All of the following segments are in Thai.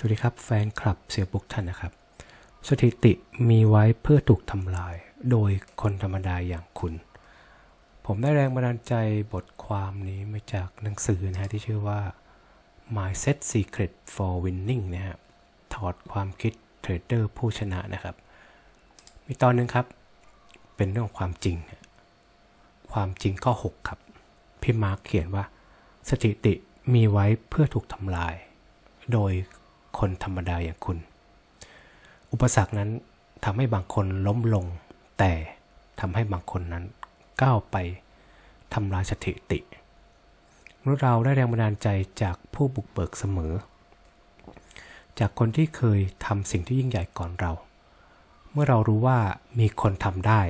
สวัสดีครับ แฟนคลับเสียบุกท่านนะครับ สถิติมีไว้เพื่อถูกทำลาย โดยคนธรรมดาอย่างคุณ ผมได้แรงบันดาลใจบทความนี้มาจากหนังสือนะฮะที่ชื่อว่า Mindset Secret for Winning นะฮะถอดความคิดเทรดเดอร์ผู้ชนะนะครับ มีตอนหนึ่งครับ เป็นเรื่องความจริง ความจริงข้อ6ครับพี่มาร์คเขียนว่า สถิติมีไว้เพื่อถูกทำลาย โดย คนธรรมดาอย่างคุณ อุปสรรคนั้นทำให้บางคนล้มลง แต่ทำให้บางคนนั้นก้าวไปทำลายสถิติมนุษย์เราได้แรงบันดาลใจจากผู้บุกเบิกเสมอ จากคนที่เคยทำสิ่งที่ยิ่งใหญ่ก่อนเรา เมื่อเรารู้ว่ามีคนทำได้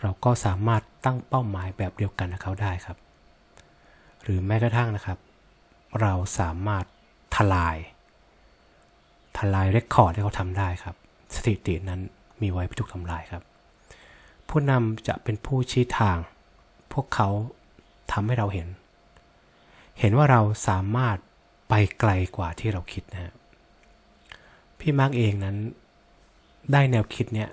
เราก็สามารถตั้งเป้าหมายแบบเดียวกันกับเขาได้ครับ หรือแม้กระทั่งนะครับ เราสามารถทลาย ทลายเรคคอร์ดที่เขาทำได้ครับ สถิตินั้นมีไว้เพื่อถูกทำลายครับ ผู้นำจะเป็นผู้ชี้ทาง พวกเขาทำให้เราเห็น เห็นว่าเราสามารถไปไกลกว่าที่เราคิดนะฮะพี่มาร์กเองนั้นได้แนวคิดเนี่ย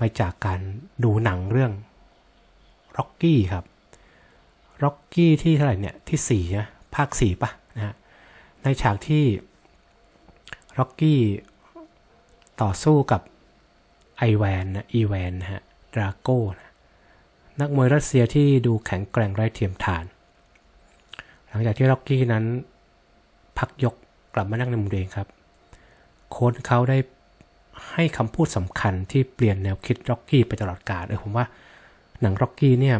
มาจากการดูหนังเรื่องร็อกกี้ครับร็อกกี้ที่เท่าไหร่เนี่ยที่4นะภาค4ปะนะฮะในฉากที่ ร็อกกี้ต่อสู้กับไอแวนนะอีแวนนะฮะดราโก้นะนักมวยรัสเซียที่ดูแข็งแกร่งไร้เทียมทาน หลังจากที่ร็อกกี้นั้น พักยกกลับมานั่งในมุมเองครับ โค้ชเขาได้ให้คำพูดสำคัญที่เปลี่ยนแนวคิดร็อกกี้ไปตลอดกาลเออผมว่าหนังร็อกกี้เนี่ย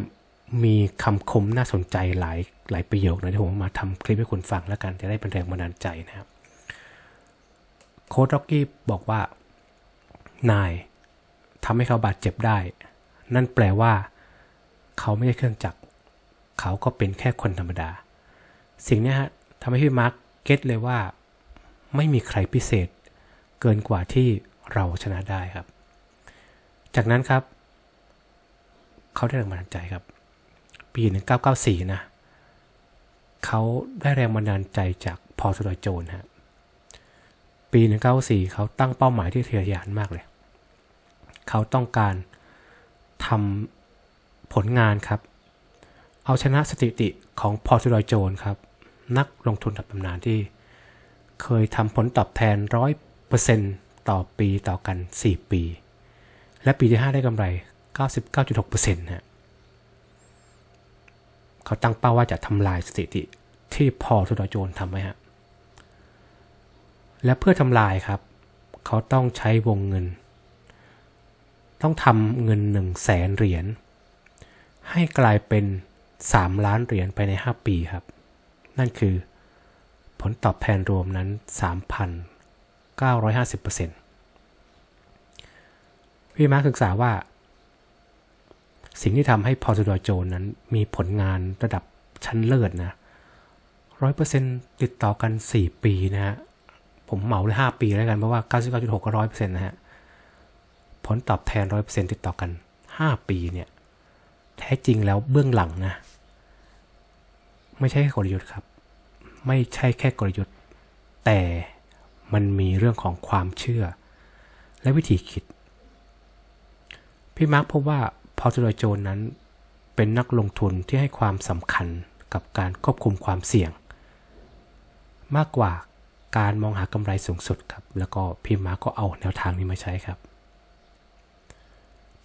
มีคำคมน่าสนใจหลายหลายประโยคนะที่ผมมาทำคลิปให้คุณฟังแล้วกันจะได้เป็นแรงบันดาลใจนะครับ โค้ดร็อกกี้บอกว่า นายทำให้เขาบาดเจ็บได้ นั่นแปลว่า เขาไม่ใช่เครื่องจักร เขาก็เป็นแค่คนธรรมดา สิ่งนี้ฮะทำให้พี่มาร์คเก็ตเลยว่า ไม่มีใครพิเศษ เกินกว่าที่เราชนะได้ครับ จากนั้นครับ เขาได้แรงบันดาลใจครับ ปี 1994 นะ เขาได้แรงบันดาลใจจากพอสโดยโจนฮะ ปี 194 เขาตั้งเป้าหมายที่ทะเยอทะยานมากเลย เขาต้องการทำผลงานครับ เอาชนะสถิติของพอลสโดยโจนครับ นักลงทุนดับตำนานที่ เคยทำผลตอบแทนร้อยเปอร์เซ็นต์ต่อปีต่อกัน 4 ปี และปีที่ 5 ได้กำไร 99.6%ฮะเขาตั้งเป้าว่าจะทำลายสถิติที่พอสุดโจนทำไว้ฮะ และเพื่อทำลายครับ เขาต้องใช้วงเงิน ต้องทำเงิน1 0 0 0 0แสนเหรียญให้กลายเป็น 3 ล้านเหรียญภายใน 5 ปีครับ นั่นคือผลตอบแทนรวมนั้น 3,950%พี่มาร์คศึกษาว่า สิ่งที่ทำให้พอสโดโจนนั้นมีผลงานระดับชั้นเลิศนะร้อยเปอร์เซ็นต์ติดต่อกัน 4 ปีนะฮะ ผมเหมาเลย5ปีแล้วกัน เพราะว่า99.6ก็ร้อยเปอร์เซ็นต์นะฮะ ผลตอบแทนร้อยเปอร์เซ็นต์ติดต่อกัน5ปีเนี่ย แท้จริงแล้วเบื้องหลังนะ ไม่ใช่แค่กลยุทธ์ครับ ไม่ใช่แค่กลยุทธ์ แต่มันมีเรื่องของความเชื่อ และวิธีคิด พี่มาร์คพบว่าพอลสโดยโจนนั้นเป็นนักลงทุนที่ให้ความสำคัญกับการควบคุมความเสี่ยง มากกว่า การมองหากำไรสูงสุดครับแล้วก็พี่มาร์คก็เอาแนวทางนี้มาใช้ครับ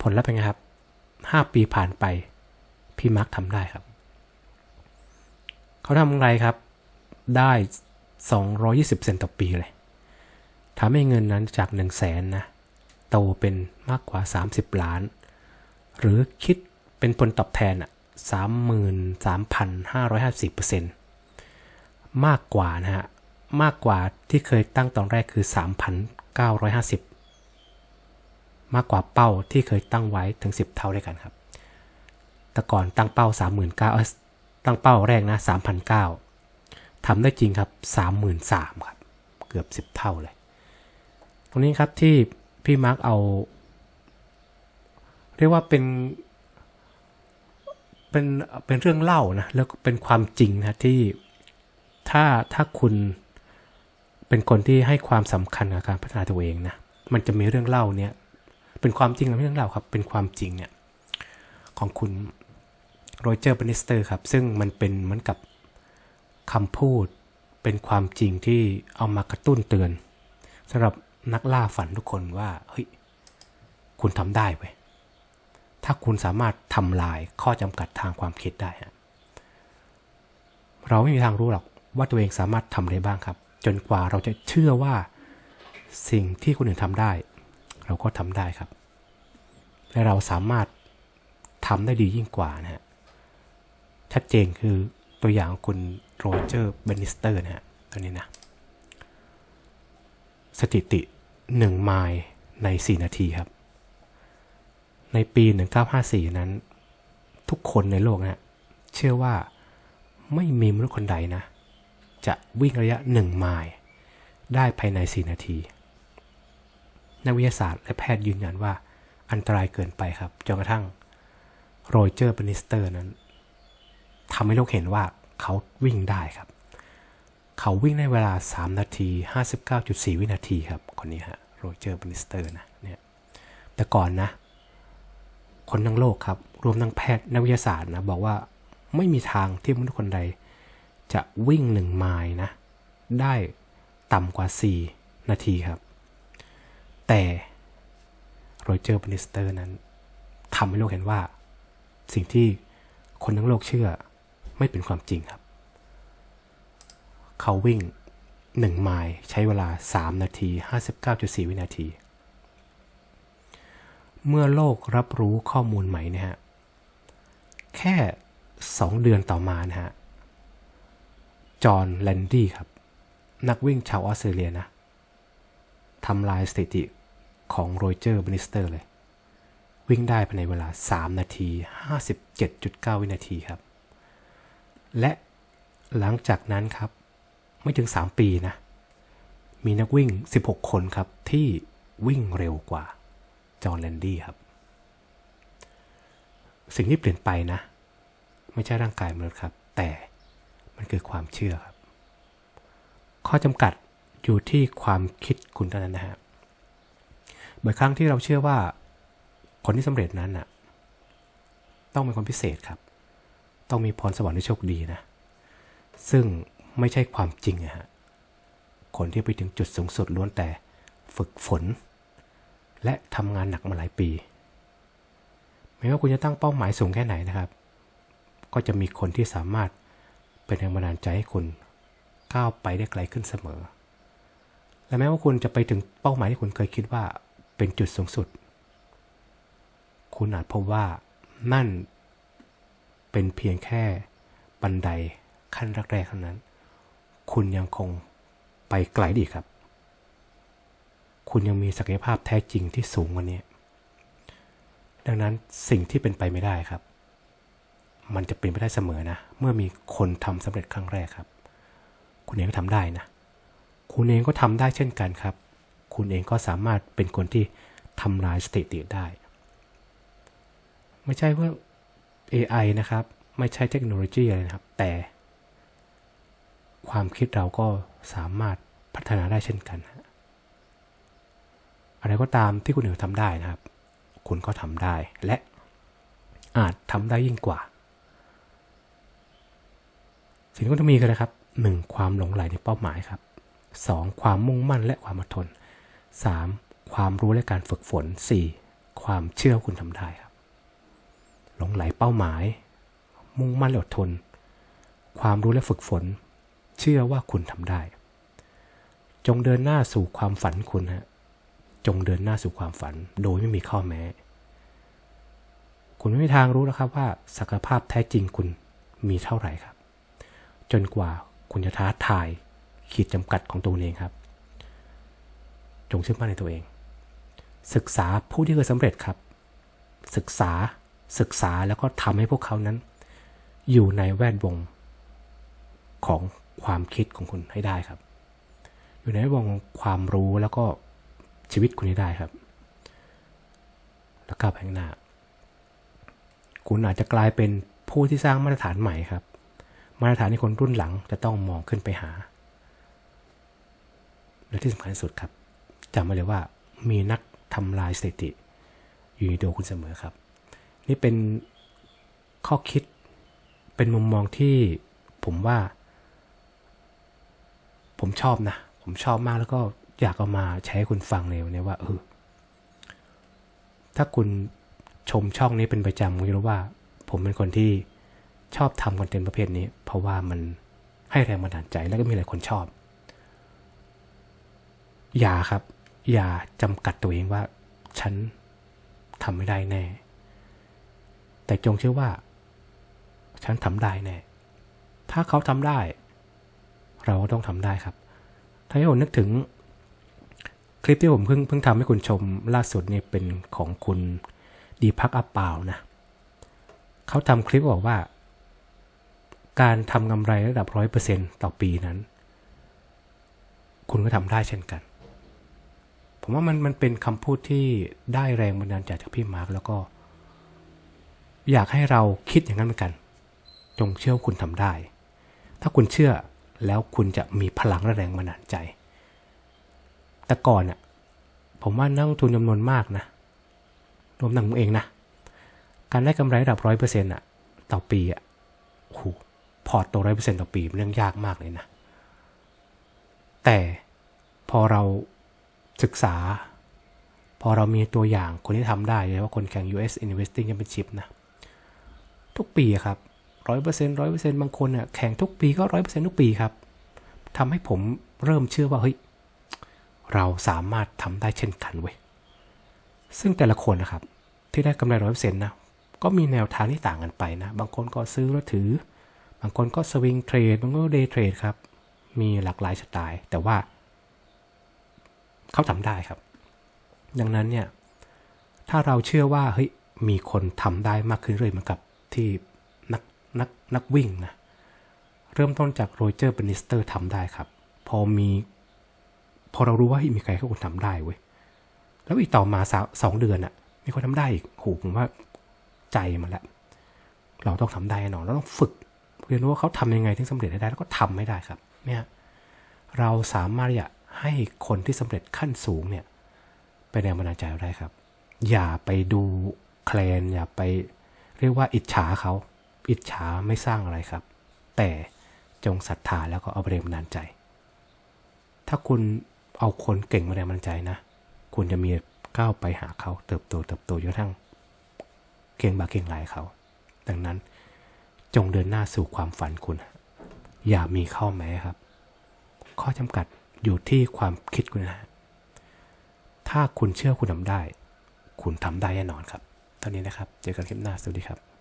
ผลลัพธ์เป็นไงครับ 5 ปีผ่านไปพี่มาร์คทำได้ครับ เขาทำอะไรครับ ได้ 220 เซนต์ต่อปีเลยทำให้เงินนั้นจาก 1 0 0 0 0แสนนะโตเป็นมากกว่า 30 ล้าน หรือคิดเป็นผลตอบแทนอะ33,550%มากกว่านะฮะ มากกว่าที่เคยตั้งตอนแรกคือ 3,950 มากกว่าเป้าที่เคยตั้งไว้ถึง 10 เท่าด้วยกันครับ แต่ก่อนตั้งเป้า 39,000เออตั้งเป้าแรกนะ 3,900ทำได้จริงครับ 33,000ครับ เกือบ 10 เท่าเลย ตรงนี้ครับที่พี่มาร์กเอา เรียกว่าเป็นเป็นเป็นเรื่องเล่านะแล้วก็เป็นความจริงนะที่ถ้าถ้าคุณ เป็นคนที่ให้ความสำคัญกับการพัฒนาตัวเองนะ มันจะมีเรื่องเล่าเนี่ย เป็นความจริงหรือไม่เรื่องเล่าครับ เป็นความจริงเนี่ยของคุณโรเจอร์บนิสเตอร์ครับ ซึ่งมันเป็นเหมือนกับคำพูด เป็นความจริงที่เอามากระตุ้นเตือนสำหรับนักล่าฝันทุกคนว่า เฮ้ย คุณทำได้เว้ย ถ้าคุณสามารถทำลายข้อจำกัดทางความคิดได้ เราไม่มีทางรู้หรอกว่าตัวเองสามารถทำอะไรบ้างครับ จนกว่าเราจะเชื่อว่าสิ่งที่คนอื่นทำได้ เราก็ทำได้ครับ และเราสามารถทำได้ดียิ่งกว่านะฮะชัดเจนคือตัวอย่างของคุณโรเจอร์เบนิสเตอร์นะฮะตัวนี้นะ สถิติ 1 ไมล์ใน 4 นาทีครับ ในปี 1954 นั้น ทุกคนในโลกนะเชื่อว่าไม่มีมนุษย์คนใดนะ จะวิ่งระยะ 1 ไมล์ได้ภายใน 4 นาที นักวิทยาศาสตร์และแพทย์ยืนยันว่าอันตรายเกินไปครับ จนกระทั่งโรเจอร์เบนิสเตอร์นั้นทำให้โลกเห็นว่าเขาวิ่งได้ครับ เขาวิ่งในเวลา 3 นาที 59.4 วินาทีครับ คนนี้ฮะโรเจอร์เบนิสเตอร์นะเนี่ยแต่ก่อนนะ คนทั้งโลกครับ รวมทั้งแพทย์นักวิทยาศาสตร์นะ บอกว่าไม่มีทางที่มนุษย์คนใด จะวิ่งหนึ่งไมล์นะ ได้ต่ำกว่า 4 นาทีครับ แต่โรเจอร์บนิสเตอร์นั้นทำให้โลกเห็นว่า สิ่งที่คนทั้งโลกเชื่อไม่เป็นความจริงครับ เขาวิ่ง 1 ไมล์ใช้เวลา 3 นาที 59.4 วินาที เมื่อโลกรับรู้ข้อมูลใหม่นะฮะ แค่ 2 เดือนต่อมานะฮะ จอห์นแลนดี้ครับ นักวิ่งชาวออสเตรเลียนะทำลายสถิติของโรเจอร์บนิสเตอร์เลย วิ่งได้ภายในเวลา 3 นาที 57.9 วินาทีครับ และหลังจากนั้นครับ ไม่ถึง 3 ปีนะ มีนักวิ่ง 16 คนครับ ที่วิ่งเร็วกว่า จอห์นแลนดี้ครับ สิ่งที่เปลี่ยนไปนะ ไม่ใช่ร่างกายมนุษย์ครับ แต่ มันคือความเชื่อครับ ข้อจำกัดอยู่ที่ความคิดคุณเท่านั้นนะฮะบ่อยครั้งที่เราเชื่อว่าคนที่สำเร็จนั้นน่ะ ต้องเป็นคนพิเศษครับ ต้องมีพรสวรรค์ที่โชคดีนะ ซึ่งไม่ใช่ความจริงนะฮะ คนที่ไปถึงจุดสูงสุดล้วนแต่ฝึกฝน และทำงานหนักมาหลายปีไม่ว่าคุณจะตั้งเป้าหมายสูงแค่ไหนนะครับ ก็จะมีคนที่สามารถ เป็นแรงบันดาลใจให้คุณก้าวไปได้ไกลขึ้นเสมอ และแม้ว่าคุณจะไปถึงเป้าหมายที่คุณเคยคิดว่าเป็นจุดสูงสุด คุณอาจพบว่านั่นเป็นเพียงแค่บันไดขั้นแรกๆเท่านั้น คุณยังคงไปไกลดีครับ คุณยังมีศักยภาพแท้จริงที่สูงกว่านี้ ดังนั้นสิ่งที่เป็นไปไม่ได้ครับ มันจะเป็นไปได้เสมอนะ เมื่อมีคนทำสำเร็จครั้งแรกครับ คุณเองก็ทำได้นะ คุณเองก็ทำได้เช่นกันครับ คุณเองก็สามารถเป็นคนที่ทำลายสถิติได้ ไม่ใช่ว่า AI นะครับ ไม่ใช่เทคโนโลยีอะไรนะครับ แต่ ความคิดเราก็สามารถพัฒนาได้เช่นกัน อะไรก็ตามที่คุณเอื่นทำได้นะครับ คุณก็ทำได้และอาจทำได้ยิ่งกว่า สิ่งที่ต้องมีกันนะครับ 1. ความหลงไหลในเป้าหมายครับ 2. ความมุ่งมั่นและความอดทน 3. ความรู้และการฝึกฝน 4. ความเชื่อคุณทำได้ครับ หลงไหลเป้าหมาย มุ่งมั่นและอดทน ความรู้และฝึกฝน เชื่อว่าคุณทำได้ จงเดินหน้าสู่ความฝันคุณฮะจงเดินหน้าสู่ความฝันโดยไม่มีข้อแม้ คุณไม่มีทางรู้แล้วครับว่าศักยภาพแท้จริงคุณมีเท่าไหร่ครับ จนกว่าคุณจะท้าทายขีดจำกัดของตัวเองครับ จงเชื่อมั่นในตัวเอง ศึกษาผู้ที่เคยสำเร็จครับ ศึกษาศึกษาแล้วก็ทำให้พวกเขานั้น อยู่ในแวดวงของความคิดของคุณให้ได้ครับ อยู่ในแวดวงความรู้แล้วก็ชีวิตคุณให้ได้ครับ แล้วก้าวไปข้างหน้า คุณอาจจะกลายเป็นผู้ที่สร้างมาตรฐานใหม่ครับ มาตรฐานที่คนรุ่นหลังจะต้องมองขึ้นไปหา และที่สำคัญที่สุดครับจำไว้เลยว่ามีนักทำลายสถิติ อยู่ในตัวคุณเสมอครับ นี่เป็นข้อคิดเป็นมุมมองที่ผมว่า ผมชอบนะ ผมชอบมากแล้วก็อยากเอามาใช้ให้คุณฟังในวันนี้ว่าเออถ้าคุณชมช่องนี้เป็นประจำคุณจะรู้ว่า ผมเป็นคนที่ ชอบทำคอนเทนต์ประเภทนี้ เพราะว่ามันให้แรงบันดาลใจแล้วก็มีหลายคนชอบ อย่าครับ อย่าจำกัดตัวเองว่า ฉันทำไม่ได้แน่ แต่จงเชื่อว่า ฉันทำได้แน่ ถ้าเขาทำได้ เราก็ต้องทำได้ครับ ถ้าให้ผมนึกถึงคลิปที่ผมเพิ่งเพิ่งทำให้คุณชมล่าสุดนี่เป็นของคุณดีพักอัปเปล่านะ เขาทำคลิปบอกว่า การทำกำไรระดับร้อยเปอร์เซ็นต่อปีนั้น คุณก็ทำได้เช่นกัน ผมว่ามันมันเป็นคำพูดที่ได้แรงบันดาลใจจากพี่มาร์กแล้วก็ อยากให้เราคิดอย่างนั้นเหมือนกัน จงเชื่อคุณทำได้ ถ้าคุณเชื่อแล้วคุณจะมีพลังและแรงบันดาลใจ แต่ก่อนน่ะผมว่านักลงทุนจำนวนมากนะรวมทั้งผมเองนะ การได้กำไรระดับร้อยเปอร์เซ็นต์อะ ต่อปีอะโอ้โห พอร์ตตัวร้อยเปอร์เซ็นต์ต่อปีเป็นเรื่องยากมากเลยนะ แต่พอเราศึกษา พอเรามีตัวอย่างคนที่ทำได้เลยว่าคนแข่ง US Investing Championship นะ ทุกปีอะครับร้อยเปอร์เซ็นต์ร้อยเปอร์เซ็นต์บางคนเนี่ยแข่งทุกปีก็ร้อยเปอร์เซ็นต์ทุกปีครับทำให้ผมเริ่มเชื่อว่าเฮ้ยเราสามารถทำได้เช่นกันเว้ยซึ่งแต่ละคนนะครับที่ได้กำไรร้อยเปอร์เซ็นต์นะก็มีแนวทางที่ต่างกันไปนะ บางคนก็ซื้อแล้วถือ บางคนก็สวิงเทรดบางคนก็เดย์เทรดครับ มีหลากหลายสไตล์ แต่ว่า เขาทำได้ครับ ดังนั้นเนี่ย ถ้าเราเชื่อว่าเฮ้ยมีคนทำได้มากขึ้นเรื่อยเหมือนกับที่นักนักนักวิ่งนะเริ่มต้นจากโรเจอร์เบนิสเตอร์ทำได้ครับ พอมี พอเรารู้ว่ามีใครเขาคนทำได้เว้ยแล้วอีกต่อมาสองเดือนอะมีคนทำได้อีกโหผมว่าใจมันละเราต้องทำได้แน่นอนเราต้องฝึก เรียนรู้ว่าเขาทำยังไงถึงสำเร็จได้ แล้วก็ทำไม่ได้ครับ เนี่ย เราสามารถจะให้คนที่สำเร็จขั้นสูงเนี่ยไปนแรงบันดาลใจเราได้ครับ อย่าไปดูแคลน อย่าไปเรียกว่าอิจฉาเขา อิจฉาไม่สร้างอะไรครับ แต่จงศรัทธาแล้วก็เอาไปแรงบันดาลใจ ถ้าคุณเอาคนเก่งมาแรงบันดาลใจนะ คุณจะมีก้าวไปหาเขาเติบโตเติบโตจนกระทั่งเก่งบาเก่งหลายเขา ดังนั้น จงเดินหน้าสู่ความฝันคุณ อย่ามีข้อแม้ครับ ข้อจำกัดอยู่ที่ความคิดคุณนะถ้าคุณเชื่อคุณทำได้ คุณทำได้แน่นอนครับตอนนี้นะครับ เจอกันคลิปหน้า สวัสดีครับ